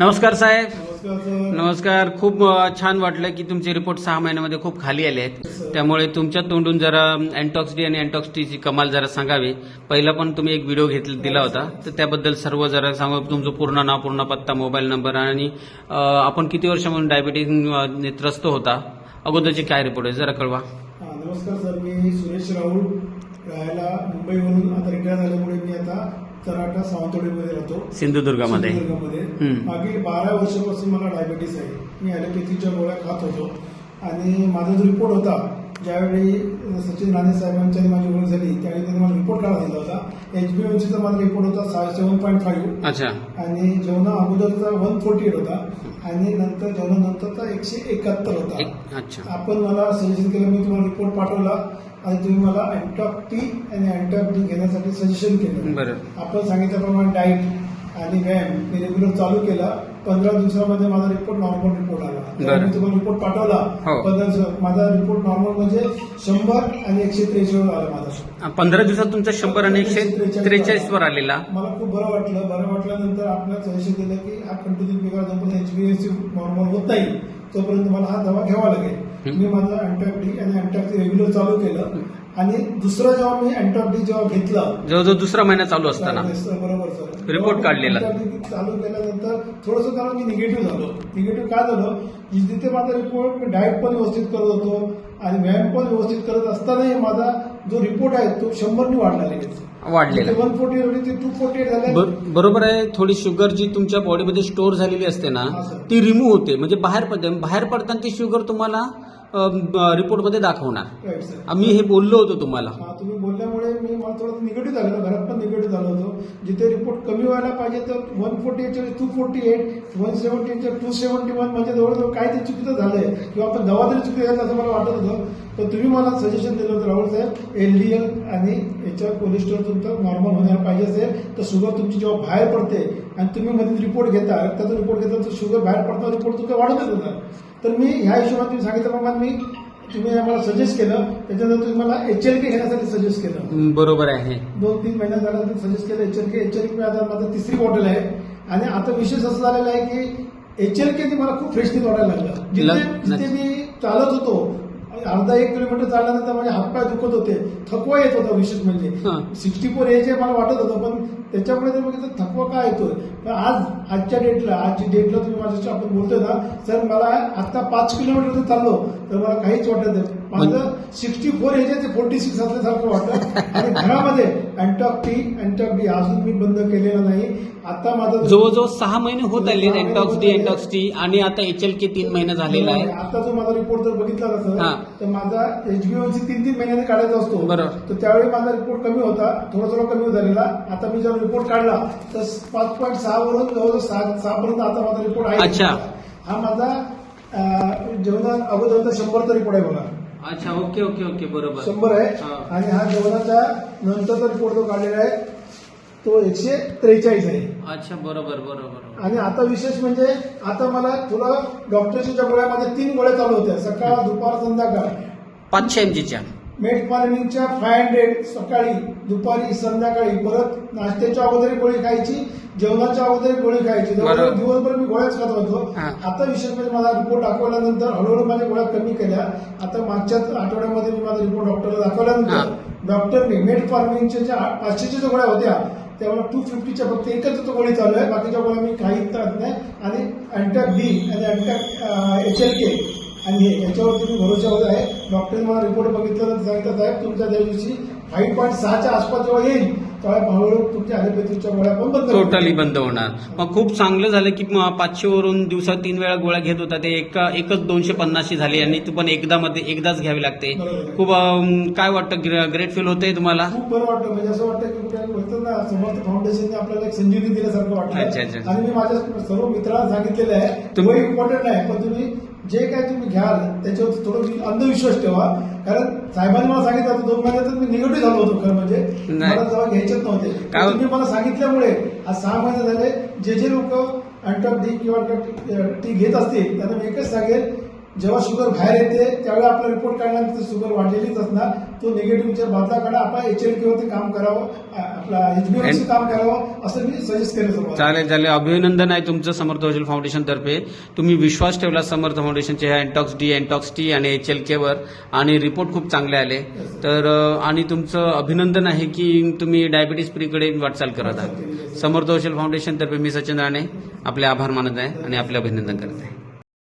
नमस्कार साहेब. नमस्कार खूप छान वाटलं की तुमचे रिपोर्ट सहा महिन्यामध्ये खूप खाली आले आहेत. त्यामुळे तुमच्या तोंडून जरा अँटॉक्स डी आणि अँटॉक्स टीची कमाल जरा सांगावी. पहिला पण तुम्ही एक व्हिडिओ घेत दिला होता. तर त्याबद्दल सर्व जरा सांगा तुमचं पूर्ण नाव पूर्ण पत्ता मोबाईल नंबर आणि आपण किती वर्षापासून डायबिटीस त्रस्त होता? अगोदरचे काय रिपोर्ट आहे? जरा कळवा. नमस्कार सर. मी सुरेश राहुल राहायला मुंबईवरून आता रिटायर झाल्यामुळे मी आता चराटा सावंतवाडीमध्ये राहतो. सिंधुदुर्गामध्ये. सिंधुदुर्गामध्ये. हम्म. मागील बारा वर्षापासून मला डायबेटीस आहे. मी ॲलोपॅथीच्या गोळ्या खात होतो. आणि माझा जो रिपोर्ट होता ज्यावेळी सचिन राणे साहेबांच्या माझी ओळख झाली त्यावेळी त्यांनी मला रिपोर्ट काढा दिला होता. एचबीएमसीचा माझा रिपोर्ट होता सेवन पॉईंट फाईव्ह अच्छा. आणि जेवणा अगोदरचा वन फोर्टी एट होता आणि नंतर जेवणानंतरचा एकशे एकाहत्तर होता. अच्छा. आपण मला सजेशन केलं मी तुम्हाला रिपोर्ट पाठवला आणि तुम्ही मला अँटॉक टी आणि अँटॉक डी घेण्यासाठी सजेशन केलं. आपण सांगितल्याप्रमाणे डाईट आणि व्यायाम मी रेग्युलर चालू केला. पंधरा दिवसामध्ये माझा रिपोर्ट नॉर्मल रिपोर्ट आला. मी तुम्हाला रिपोर्ट पाठवला. हो. पंधरा दिवसात माझा रिपोर्ट नॉर्मल म्हणजे शंभर आणि एकशे त्रेचाळीस आला माझा पंधरा दिवसात तुमचा शंभर आणि एकशे त्रेचाळीस वर आलेला. मला खूप बरं वाटलं. बरं वाटल्यानंतर आपल्याला सजेशन दिलं की हा कंटिन्यू बिघाड जोपर्यंत एचबीएससी नॉर्मल होत नाही तोपर्यंत मला हा दवा घ्यावा लागेल. मी माझं अँटॉक डी आणि अँटॉक रेग्युलर चालू केलं. आणि दुसरं जेव्हा मी अँटॉक डी जेव्हा घेतलं जवळजवळ दुसरा महिना चालू असताना. बरोबर सर Report काढलेला. चालू केल्यानंतर थोडंसं कारण मी निगेटिव्ह झालो. निगेटिव्ह काय झालं? की जिथे माझा रिपोर्ट मी डाएट पण व्यवस्थित करत होतो आणि व्यायाम पण व्यवस्थित करत असतानाही माझा जो रिपोर्ट आहे तो शंभरनी वाढला वाढलेला. One forty two forty eight झाले. ब- बरोबर आहे थोडी शुगर जी तुमच्या बॉडीमध्ये स्टोअर झालेली असते ना. ती रिमूव्ह होते. म्हणजे बाहेर पडते बाहेर पडताना ती शुगर तुम्हाला रिपोर्टमध्ये दाखवणार. राईट सर आम्ही हे बोललो होतो तुम्हाला. हा, तुम्ही बोलल्यामुळे मी मला थोडं निगेटिव्ह झालेलं घरात पण निगेटिव्ह झालं होतं. जिथे रिपोर्ट कमी व्हायला पाहिजे तर one forty एटच्या two forty eight one seventy एटच्या two seventy one म्हणजे जवळजवळ काय ते चुकीचं झालंय किंवा आपण दवा तरी चुकी घातला असं मला वाटत होतं. तर तुम्ही मला सजेशन दिलं होतं राहुल साहेब एलडीएल आणि याच्यावर कोलेस्ट्रॉल तुमचं नॉर्मल होण्याला पाहिजे असेल तर शुगर तुमची जेव्हा बाहेर पडते आणि तुम्ही मध्ये रिपोर्ट घेता रक्ताचा रिपोर्ट घेता तर शुगर बाहेर पडताना रिपोर्ट तुमचा वाढतच होता. तर मी ह्या हिशोबात तुम्ही सांगितल्याप्रमाणे मी तुम्ही आम्हाला सजेस्ट केलं. त्याच्यानंतर तुम्ही मला एच एल के घेण्यासाठी सजेस्ट केलं. बरोबर आहे. दोन तीन महिन्यात झाल्यानंतर सजेस्ट केलं H L K H L K आता माझं तिसरी बॉटल आहे. आणि आता विशेष असं झालेला आहे की एच एल के मला खूप फ्रेशनेस वाटायला लागलं. जिथे जिथे मी चालत होतो अर्धा एक किलोमीटर चालल्यानंतर माझे हातपाय दुखत होते. थकवा येत होता विशेष म्हणजे. सिक्स्टी फोर एज आहे मला वाटत होतं पण त्याच्यामुळे जर बघितलं थकवा काय येतोय? पण आज आजच्या डेटला आजची डेटला तुम्ही माझ्याशी आपण बोलतोय ना सर मला आता पाच किलोमीटर जर चाललो तर मला काहीच वाटत नाही. माझं सिक्स्टी फोर एज आहे ते फोर्टी सिक्स असल्यासारखं वाटतं आणि घरामध्ये अँटॉक टी अँटॉक डी अजून मी बंद केलेला नाही. आता माझं जवळजवळ सहा महिने होत आले अँटॉक्स डी अँटॉक्स डी आणि आता एच एल के तीन महिने झालेला आहे आता जो माझा रिपोर्ट जर बघितला हा. सर तर माझा एचबीओसी तीन तीन महिन्याने काढायचा असतो. बरोबर. तर त्यावेळी माझा रिपोर्ट कमी होता थोडा थोडा कमी झालेला. आता मी जेव्हा रिपोर्ट काढला तर पाच पॉईंट सहा वरून जवळजवळ सहा सहा पर्यंत आता माझा रिपोर्ट आहे. अच्छा. हा माझा अं, जेवणा अगोदरचा शंभरचा रिपोर्ट आहे बघा अच्छा ओके ओके ओके बरोबर. शंभर आहे. हा. आणि हा जेवणाचा नंतरचा रिपोर्ट जो काढलेला आहे. तो एकशे त्रेचाळीस आहे. अच्छा बरोबर बरोबर आणि आता विशेष म्हणजे आता मला थोडं डॉक्टरच्या गोळ्यामध्ये तीन गोळ्या चालू होत्या. सकाळ दुपार संध्याकाळ. पाचशे एमजीच्या मेटफॉर्मिनच्या फाय हंड्रेड सकाळी दुपारी संध्याकाळी परत नाश्त्याच्या अगोदर गोळी खायची. जेवणाच्या अगोदर गोळी खायची. बरोबर. दिवसभर मी गोळ्याच खात होतो. हा. आता विशेष म्हणजे माझा रिपोर्ट दाखवल्यानंतर हळूहळू माझ्या गोळ्या कमी केल्या. आता मागच्याच आठवड्यामध्ये मी माझा रिपोर्ट डॉक्टरला दाखवल्यानंतर डॉक्टरने मेटफॉर्मिनच्या ज्या पाचशेच्या ज्या गोळ्या होत्या त्यामुळे टू फिफ्टीच्या फक्त एकच तो गोळी चालू आहे. बाकीच्या गोळ्या मी काहीच नाही. आणि अँटॅक बी आणि अँटॅक एच एल के आणि हे याच्यावरती मी भरोशावर आहे. डॉक्टरने मला रिपोर्ट बघितल्यानंतर सांगितलं साहेब तुमच्या त्या दिवशी फाईव्ह पॉईंट सहाच्या आसपास जेव्हा येईल. टोटली बंद होणार. मग खूप चांगलं झालं की पाचशे वरून दिवसात तीन वेळा गोळ्या घेत होता. ते एका एकच दोनशे पन्नासची झाली आणि ती पण एकदा मध्ये एकदाच घ्यावी लागते. खूप काय वाटतं? ग्रेट फील होतंय तुम्हाला? खूप बरं वाटतं. म्हणजे असं वाटतं की म्हणतात ना समर्थ फाउंडेशनने आपल्याला एक संजीवनी दिल्यासारखं वाटतं. आणि मी माझ्या सर्व मित्रांना सांगितलेलं आहे तुम- तुम्ही इम्पॉर्टंट आहे पण तुम्ही जे काय तुम्ही घ्याल त्याच्यावर थोडं अंधविश्वास ठेवा. कारण साहेबांनी मला सांगितलं होतं दोन महिन्यातच मी निगेटिव्ह झालो होतो खरं म्हणजे. मला जेव्हा घ्यायचेच नव्हते. तुम्ही मला सांगितल्यामुळे आज सहा महिने झाले जे जे लोक अँटॉक डी किंवा टी घेत असतील त्यांना मी एकच सांगेल जेव्हा शुगर बाहेर येते त्यावेळी आपला रिपोर्ट काढल्यानंतर शुगर वाढलेलीच असणार. तो निगेटिव्हच्या बदला काढा आपण एच एल वरती काम करावं आपला एचबीवरती काम करावं असं मी सजेस्ट केलं तुम्हाला चालेल चालेल. अभिनंदन आहे तुमचं समर्थ होशल फाउंडेशन तर्फे. तुम्ही विश्वास ठेवला समर्थ फाउंडेशनचे ह्या एन्टॉक्स डी एन्टॉक्स टी आणि एच एल केवर आणि रिपोर्ट खूप चांगले आले. तर आणि तुमचं अभिनंदन आहे की तुम्ही डायबिटीस फ्रीकडे वाटचाल करत आहात. समर्थ होशल फाउंडेशन तर्फे मी सचिन राणे आपले आभार मानत आहे आणि आपले अभिनंदन करत आहे.